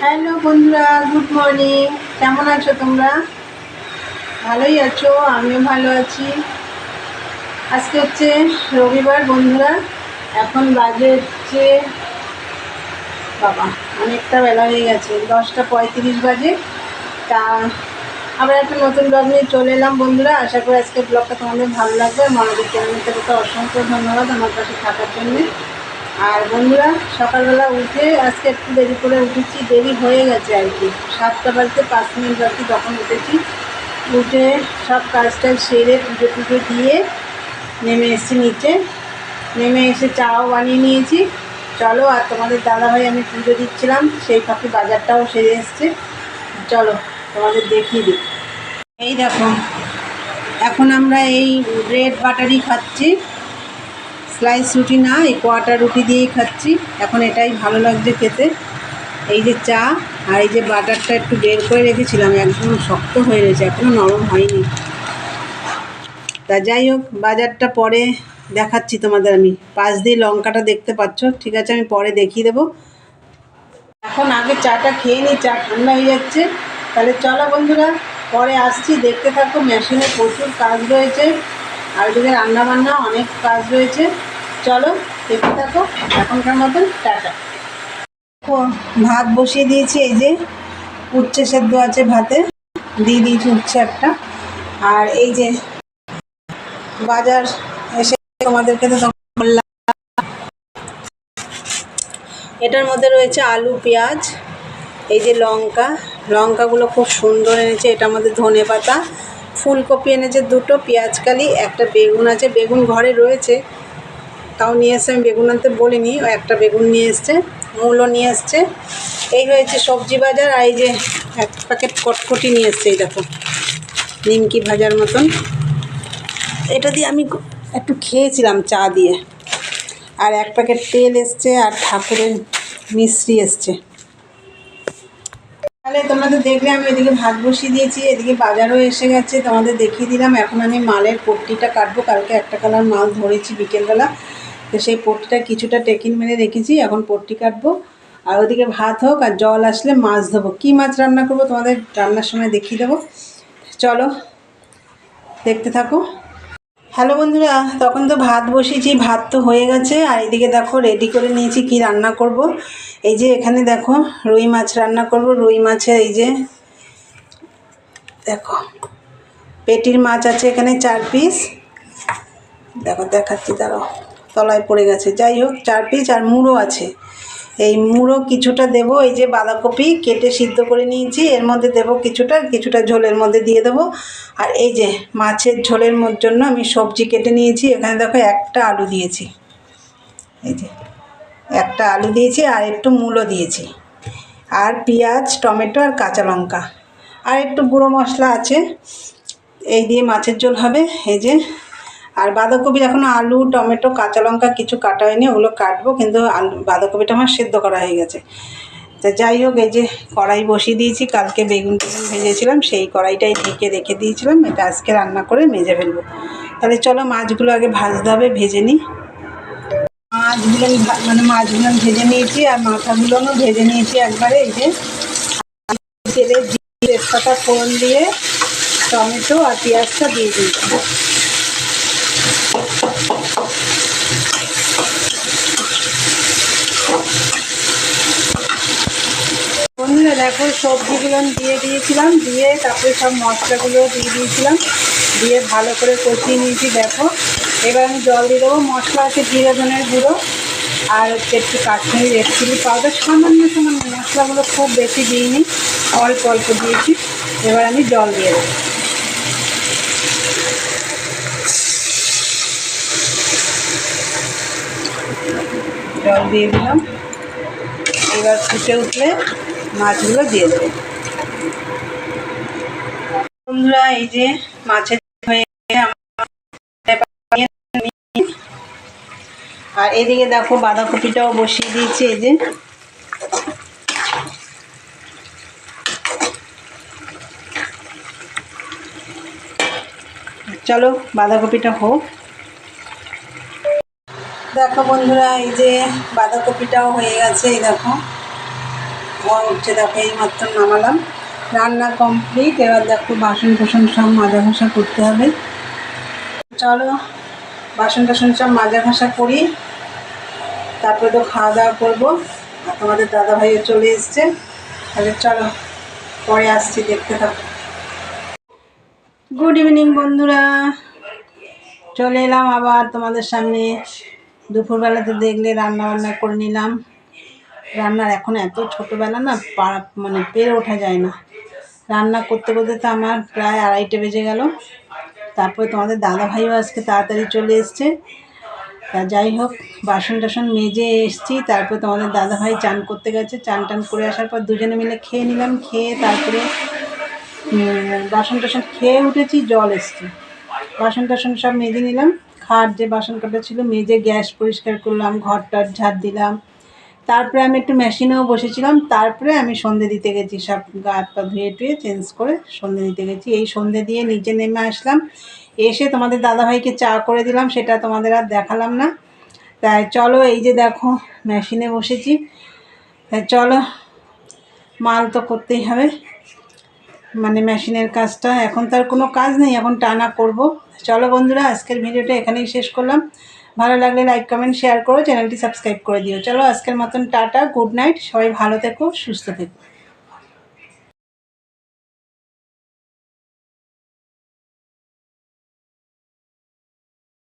Hello বন্ধুরা, good morning. কেমন আছো তোমরা? ভালোই আছো, আমিও ভালো আছি। আজকে হচ্ছে রবিবার বন্ধুরা, এখন বাজে হচ্ছে বাবা, অনেকটা বেলা হয়ে গেছে, দশটা পঁয়ত্রিশ বাজে। তা আবার একটা নতুন ব্লগ নিয়ে চলে এলাম বন্ধুরা। আশা করি আজকে ব্লগটা তোমাদের ভালো লাগবে। আর মনোযোগ থেকে অসংখ্য ধন্যবাদ আমার পাশে থাকার জন্যে। আর বন্ধুরা, সকালবেলা উঠে আজকে একটু দেরি করে উঠেছি, দেরি হয়ে গেছে আর কি। সাতটা বাজতে পাঁচ মিনিট বাকি তখন উঠেছি। উঠে সব কাজটা সেরে পুজো টুজো দিয়ে নেমে এসেছি নিচে। নেমে এসে চাও বানিয়ে নিয়েছি। চলো, আর তোমাদের দাদাভাই আমি পুজো দিচ্ছিলাম, সেই ফাঁকে বাজারটাও সেরে এসছে। চলো, তোমাদের দেখিয়ে দিই। এই দেখো, এখন আমরা এই ব্রেড বাটারই খাচ্ছি। স্লাইস রুটি না, এই কোয়াটার রুটি দিয়েই খাচ্ছি। এখন এটাই ভালো লাগছে খেতে। এই যে চা আর এই যে বাটারটা একটু বের করে রেখেছিলাম, একদম শক্ত হয়ে রয়েছে এখনও নরম হয়নি। তা যাই হোক, বাজারটা পরে দেখাচ্ছি তোমাদের আমি। পাশ দিয়ে লঙ্কাটা দেখতে পাচ্ছ। ঠিক আছে, আমি পরে দেখিয়ে দেবো। এখন আগে চাটা খেয়ে নিই চা ঠান্ডা হয়ে যাচ্ছে। তাহলে চলো বন্ধুরা, পরে আসছি। দেখতে থাকো, মেশিনে প্রচুর কাজ রয়েছে। আর ওদিকে রান্নাবান্না অনেক কাজ রয়েছে। চলো, দেখতে থাকো, এখনকার মতন টাটা। ভাত বসিয়ে দিয়েছি, এই যে উচ্ছে সেদ্ধ আছে ভাতে, দিয়ে দিয়েছি উচ্ছে একটা। আর এই যে বাজার এসে তোমাদেরকে তো এটার মধ্যে রয়েছে আলু, পেঁয়াজ, এই যে লঙ্কা। লঙ্কাগুলো খুব সুন্দর এনেছে এটার মধ্যে ধনে পাতা। ফুলকপি এনেছে দুটো পেঁয়াজকালি একটা বেগুন আছে। বেগুন ঘরে রয়েছে। তাও নিয়ে এসে আমি বেগুন আনতে বলিনি একটা বেগুন নিয়ে এসছে, মূলও নিয়ে এসছে। এই হয়েছে সবজি বাজার, আর এই যে এক প্যাকেট কটকটি নিয়ে এসছে, এই দেখো, নিমকি ভাজার মতন। এটা দিয়ে আমি একটু খেয়েছিলাম চা দিয়ে, আর এক প্যাকেট তেল এসছে, আর ঠাকুরের মিশ্রি এসছে। তাহলে তোমরা তো দেখলে আমি এদিকে ভাত বসিয়ে দিয়েছি, এদিকে বাজারও এসে গেছে, তোমাদের দেখিয়ে দিলাম, এখন আমি মালের পট্টিটা কাটবো, কালকে একটা কালার মাল ধরেছি বিকেলবেলা। তো সেই পট্টিটা কিছুটা টেকিন মেরে রেখেছি, এখন পট্টি কাটবো। আর ওদিকে ভাত হোক আর জল আসলে মাছ ধোবো কী মাছ রান্না করব তোমাদের রান্নার সময় দেখিয়ে দেবো। চলো, দেখতে থাকো। হ্যালো বন্ধুরা, তখন তো ভাত বসিয়েছি ভাত তো হয়ে গেছে। আর এদিকে দেখো রেডি করে নিয়েছি কি রান্না করব। এই যে এখানে দেখো, রুই মাছ রান্না করব। রুই মাছের এই যে, দেখো, পেটির মাছ আছে এখানে চার পিস দেখো, দেখাচ্ছি, দাঁড়াও। তলায় পড়ে গেছে। যাই হোক চার পিস আর মুড়ো আছে। এই মুড়ো কিছুটা দেবো, এই যে বাঁধাকপি কেটে সিদ্ধ করে নিয়েছি, এর মধ্যে দেবো কিছুটা কিছুটা ঝোলের মধ্যে দিয়ে দেবো। আর এই যে মাছের ঝোলের জন্য আমি সবজি কেটে নিয়েছি, এখানে দেখো একটা আলু দিয়েছি। এই যে একটা আলু দিয়েছি আর একটু মূলো দিয়েছি। আর পেঁয়াজ, টমেটো আর কাঁচা লঙ্কা। আর একটু গুঁড়ো মশলা আছে, এই দিয়ে মাছের ঝোল হবে। এই যে আর বাঁধাকপি এখনও আলু, টমেটো, কাঁচা লঙ্কা কিছু কাটা হয়নি, ওগুলো কাটবো, কিন্তু আলু, বাঁধাকপিটা আমার সেদ্ধ করা হয়ে গেছে। তা যাই হোক, এই যে কড়াই বসিয়ে দিয়েছি, কালকে বেগুন টেগুন ভেজেছিলাম, সেই কড়াইটাই ঢেকে রেখে দিয়েছিলাম, এটা আজকে রান্না করে মেজে ফেলব। তাহলে চলো মাছগুলো আগে ভাজতে হবে, ভেজে নিই। মাছগুলো মানে মাছগুলো ভেজে নিয়েছি, আর মাথাগুলোও ভেজে নিয়েছি একবারে, এই যে তেলে তেজপাতা ফোড়ন দিয়ে টমেটো আর পেঁয়াজটা দিয়ে দিয়েছি। বন্ধুরা দেখো, সবজিগুলো দিয়ে দিয়েছিলাম, দিয়ে তারপরে সব মশলাগুলো দিয়ে দিয়েছিলাম। দিয়ে ভালো করে কষিয়ে নিয়েছি, দেখো। এবার আমি জল দিয়ে দেবো, মশলা আছে জিরে ধনের গুঁড়ো আর হচ্ছে একটু কাশ্মীরি রেড চিলি পাউডার। সামান্য সামান্য মশলাগুলো খুব বেশি দিইনি, অল্প অল্প দিয়েছি। এবার আমি জল দিয়ে দেবো। জল দিয়ে দিলাম। এবার ফুটে উঠলে মাছগুলো দিয়ে দেবো। বন্ধুরা, এই যে মাছের আর এদিকে দেখো বাঁধাকপিটাও বসিয়ে দিয়েছি, এই যে। চলো বাঁধাকপিটা হোক। দেখো বন্ধুরা, এই যে বাঁধাকপিটাও হয়ে গেছে, এই দেখো। ধোঁয়া উঠছে দেখো এই মাত্র নামালাম। রান্না কমপ্লিট এবার দেখো বাসন টাসন সব মাজা ঘষা করতে হবে। চলো বাসন টাসন সব মাজা ঘষা করি। তারপরে তো খাওয়া দাওয়া করব। আর তোমাদের দাদা ভাইও চলে এসছে। তাহলে চলো, পরে আসছি, দেখতে থাকো। গুড ইভিনিং বন্ধুরা। চলে এলাম আবার তোমাদের সামনে। দুপুরবেলাতে দেখলে রান্না বান্না করে নিলাম। রান্নার এখন এত ছোটোবেলা না পাড়া মানে পেরে ওঠা যায় না। রান্না করতে করতে তো আমার প্রায় আড়াইটে বেজে গেল। তারপরে তোমাদের দাদা ভাইও আজকে তাড়াতাড়ি চলে এসছে। তা যাই হোক, বাসন টাসন মেজে এসছি। তারপর তোমাদের দাদা ভাই চান করতে গেছে। চান টান করে আসার পর দুজনে মিলে খেয়ে নিলাম। খেয়ে তারপরে বাসন টাসন খেয়ে উঠেছি, জল এসছে। বাসন টাসন সব মেজে নিলাম। খাট যে বাসন কাটা ছিল, মেজে গ্যাস পরিষ্কার করলাম ঘর টর ঝাড় দিলাম। তারপরে আমি একটু মেশিনেও বসেছিলাম, তারপরে আমি সন্ধে দিতে গেছি, সব গা হাত পা ধুয়ে টুয়ে চেঞ্জ করে সন্ধে দিতে গেছি। এই সন্ধে দিয়ে নিচে নেমে আসলাম, এসে তোমাদের দাদাভাইকে চা করে দিলাম, সেটা তোমাদের আর দেখালাম না। তাই চলো, এই যে দেখো মেশিনে বসেছি। তাই চলো, মাল তো করতেই হবে। মানে মেশিনের কাজটা, এখন তার কোনো কাজ নেই, এখন টানা করব। চলো বন্ধুরা, আজকের ভিডিওটা এখানেই শেষ করলাম। ভালো লাগলে লাইক কমেন্ট শেয়ার করো চ্যানেলটি সাবস্ক্রাইব করে দিও। চলো আজকের মতন টাটা গুড নাইট সবাই ভালো থেকো, সুস্থ থেকো।